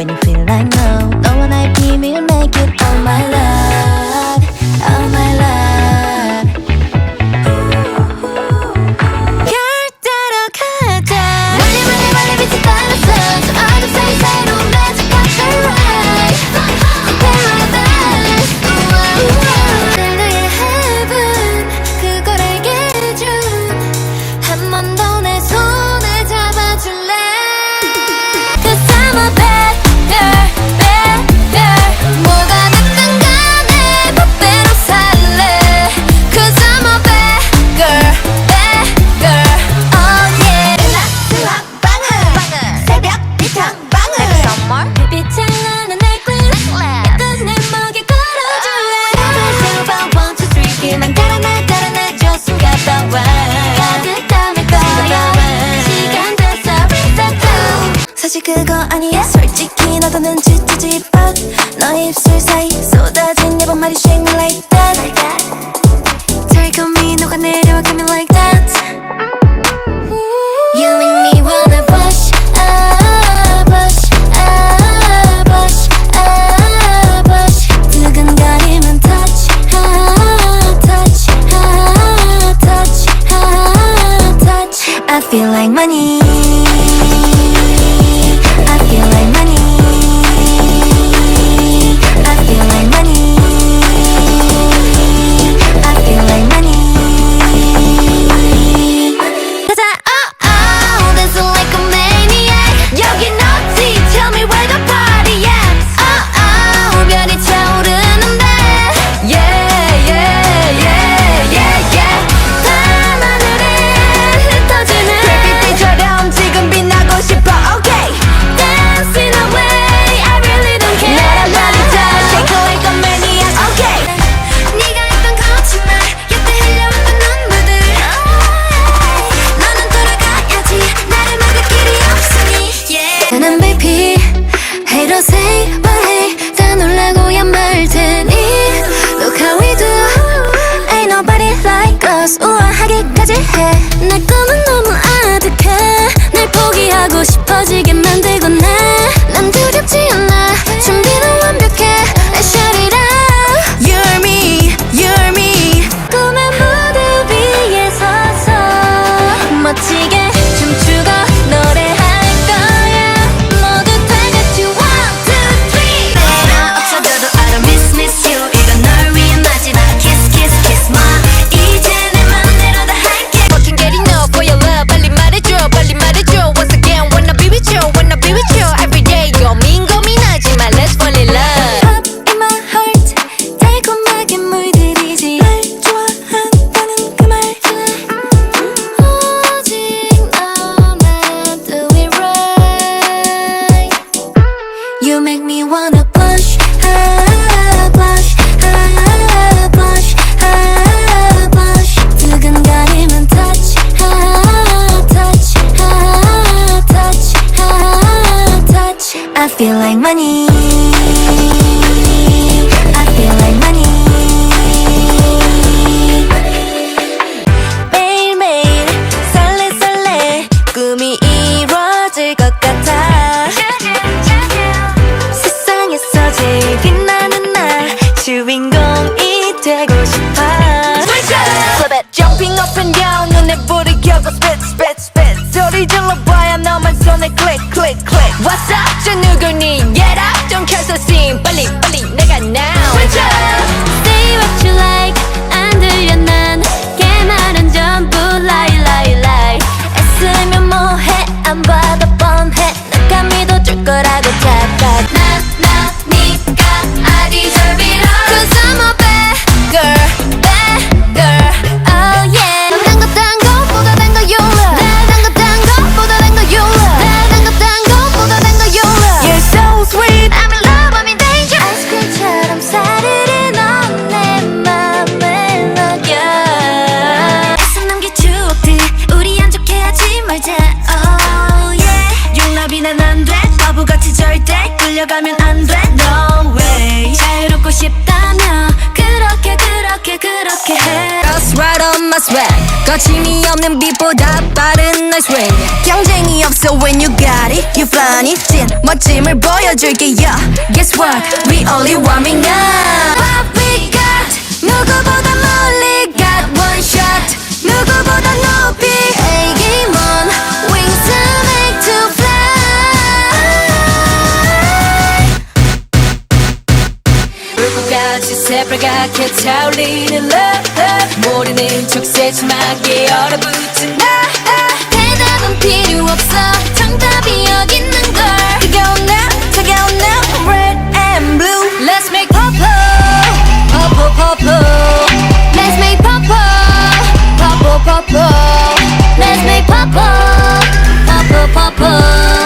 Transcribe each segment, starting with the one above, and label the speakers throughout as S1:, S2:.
S1: when you feel like love. Just 우아하게까지 해내 꿈은 너무 아득해. 날 포기하고 싶어지게 만들고 I feel like money.
S2: Get up, don't curse the scene Bully, bully. swag 거침이 없는 빛보다 빠른 noise when 경쟁이 없어 when you got it. You flying 진 멋짐을 보여줄게 yeah Guess what? We only warming up.
S1: What we got? 누구보다 멀리 got one shot. 누구보다 높이 애기먼 wings to make to fly.
S2: 불꽃같이 새빨갛게 타올리는 love. 모르는 척 세심하게 얼어붙은 나 아,
S1: 대답은 필요 없어 정답이 여기 있는 걸
S2: 뜨거운 나 차가운 나 red and blue
S1: Let's make purple
S2: purple purple
S1: Let's make purple purple purple Let's make purple purple purple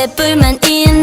S1: 노래뿐만 있는